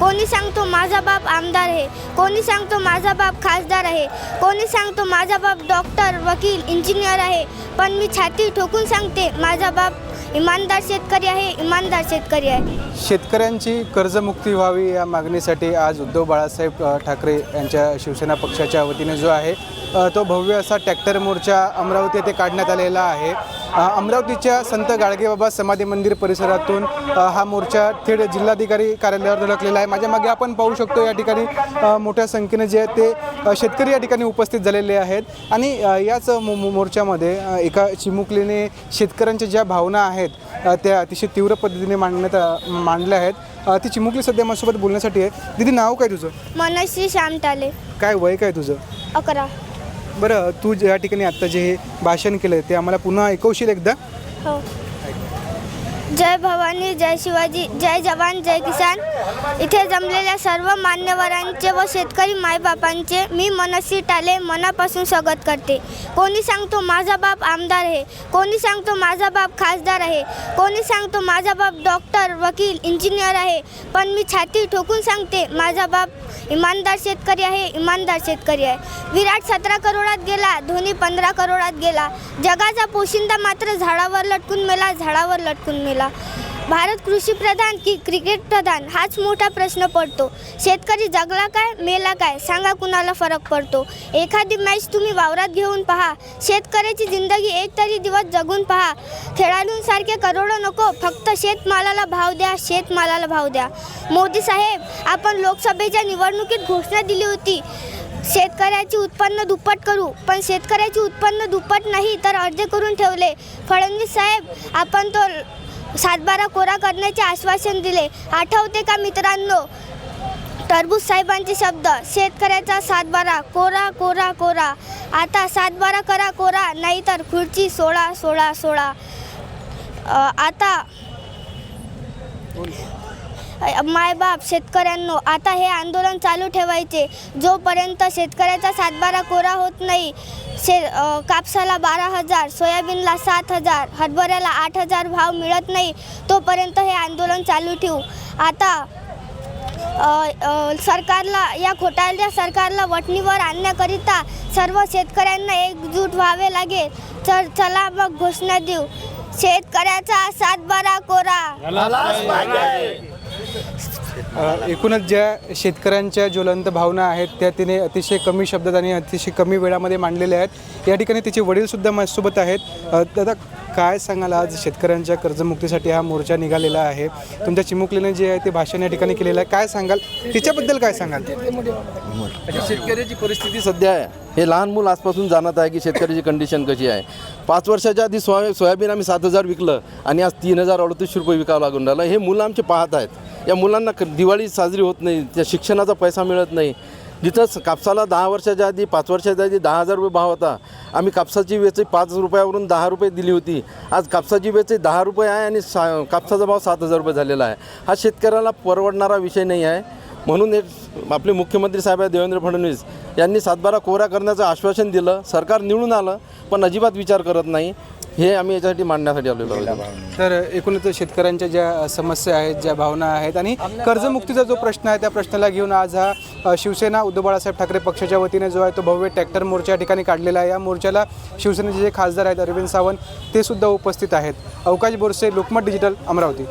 कोणी सांगतो माझा बाप आमदार आहे कोणी सांगतो माझा बाप खासदार आहे कोणी सांगतो माझा बाप डॉक्टर वकील इंजिनियर आहे पण मी छाती ठोकून सांगते माझा बाप इमानदार शेतकरी आहे इमानदार शेतकरी आहे. शेतकऱ्यांची कर्जमुक्ती व्हावी या मागणीसाठी आज उद्धव बाळासाहेब ठाकरे यांच्या शिवसेना पक्षाच्या वतीने जो आहे तो भव्य असा ट्रॅक्टर मोर्चा अमरावती येथे काढण्यात आलेला आहे. अमरावतीच्या संत गाडगेबाबा समाधी मंदिर परिसरातून हा मोर्चा थेट जिल्हाधिकारी कार्यालयावर धडकलेला आहे. माझ्या मागे आपण पाहू शकतो या ठिकाणी मोठ्या संख्येने जे आहे ते शेतकरी या ठिकाणी उपस्थित झालेले आहेत. आणि याच मोर्चामध्ये एका चिमुकलीने शेतकऱ्यांच्या ज्या भावना आहेत त्या अतिशय तीव्र पद्धतीने मांडण्यात मांडल्या आहेत. ती चिमुकली सध्या माझ्यासोबत बोलण्यासाठी आहे. दिदी नाव काय तुझं? मनश्री श्यामटाले काय वय काय तुझं? अकरा. बरं तू ज्या ठिकाणी आत्ता जे हे भाषण केलं ते आम्हाला पुन्हा ऐकवशील एकदा? हो. जय भवानी जय शिवाजी जय जवान जय किसान. इथे जमलेल्या सर्व मान्यवरांचे व शेतकरी मायबापांचे मी मनस्वी टाले मनापासून स्वागत करते. कोणी सांगतो माझा बाप आमदार आहे कोणी सांगतो माझा बाप खासदार आहे कोणी सांगतो माझा बाप डॉक्टर वकील इंजिनियर आहे पण मी छाती ठोकून सांगते माझा बाप इमानदार शेतकरी आहे इमानदार शेतकरी आहे. विराट सतरा करोडात गेला धोनी पंधरा करोडात गेला. जगाचा पोशिंदा मात्र झाडावर लटकून मेला झाडावर लटकून मेला. भारत कृषी प्रधान की क्रिकेट प्रधान हाच मोठा प्रश्न पडतो. शेतकरी जगला काय मेला काय सांगा कुणाला फरक पडतो. एखादी मॅच तुम्ही वावरात घेऊन पहा. शेतकऱ्याची जिंदगी एक तरी दिवस जगून पहा. खेळाडूंसारखे करोडो नको फक्त शेतमालाला भाव द्या शेतमालाला भाव द्या. मोदी साहेब आपण लोकसभेच्या निवडणुकीत घोषणा दिली होती. शेतकऱ्याची उत्पन्न दुप्पट करू. पण शेतकऱ्याची उत्पन्न दुप्पट नाही तर अर्धे करून ठेवले. फडणवीस साहेब आपण तो सातबारा कोरा करण्याचे आश्वासन दिले. आठवते का मित्रांनो? टरबूज साहेबांचे शब्द शेतकऱ्याचा सातबारा कोरा कोरा कोरा. आता सातबारा करा कोरा नाहीतर खुर्ची सोळा सोळा सोळा. आता मायबाप शेतकऱ्यांनो आता हे आंदोलन चालू ठेवायचे. जोपर्यंत शेतकऱ्याचा सातबारा कोरा होत नाही शे कापसाला बारा हजार सोयाबीनला सात हजार हरभऱ्याला आठ हजार भाव मिळत नाही तोपर्यंत हे आंदोलन चालू ठेवू. आता सरकारला या घोटाळ्या सरकारला वटणीवर आणण्याकरिता सर्व शेतकऱ्यांना एकजूट व्हावे लागेल. तर चला मग घोषणा देऊ. शेतकऱ्याचा सातबारा कोरा. एकूणच ज्या शेतकऱ्यांच्या ज्वलंत भावना आहेत त्या तिने अतिशय कमी शब्दात आणि अतिशय कमी वेळामध्ये मांडलेल्या आहेत. या ठिकाणी तिचे वडीलसुद्धा माझ्यासोबत आहेत. दादा काय सांगाल आज शेतकऱ्यांच्या कर्जमुक्तीसाठी हा मोर्चा निघालेला आहे? तुमच्या चिमुकलीने जे आहे ते भाषण या ठिकाणी केलेलं आहे. काय सांगाल? तिच्याबद्दल काय सांगाल? म्हणजे शेतकऱ्याची परिस्थिती सध्या आहे हे लहान मूल आजपासून जाणत आहे की शेतकऱ्याची कंडिशन कशी आहे. पाच वर्षाच्या आधी सोया सोयाबीन आम्ही सात हजार विकलं आणि आज तीन हजार अडतीस रुपये विकावं लागून राहिलं. हे मुलं आमचे पाहत आहेत. या मुलांना क- दिवाळी साजरी होत नाही त्या शिक्षणाचा पैसा मिळत नाही. जिथं कापसाला दहा वर्षाच्या आधी पाच वर्षाच्या आधी दहा हजार रुपये भाव होता. आम्ही कापसाची वेचही पाच रुपयावरून दहा रुपये दिली होती. आज कापसाची वेचही दहा रुपये आहे आणि सा कापसाचा भाव सात हजार रुपये झालेला आहे. हा शेतकऱ्याला परवडणारा विषय नाही आहे. म्हणून एक आपले मुख्यमंत्री साहेब आहे देवेंद्र फडणवीस यांनी सातबारा कोरा करण्याचं आश्वासन दिलं. सरकार निवडून आलं पण अजिबात विचार करत नाही. हे आम्ही याच्यासाठी मांडण्यासाठी आलेलो आहोत. तर एकूणच शेतकऱ्यांच्या ज्या समस्या आहेत ज्या भावना आहेत आणि कर्जमुक्तीचा जो प्रश्न आहे त्या प्रश्नाला घेऊन आज हा शिवसेना उद्धव बाळासाहेब ठाकरे पक्षाच्या वतीने जो आहे तो भव्य ट्रॅक्टर मोर्चा या ठिकाणी काढलेला आहे. या मोर्चाला शिवसेनेचे जे खासदार आहेत अरविंद सावंत ते सुद्धा उपस्थित आहेत. अवकाश बोरसे लोकमत डिजिटल अमरावती.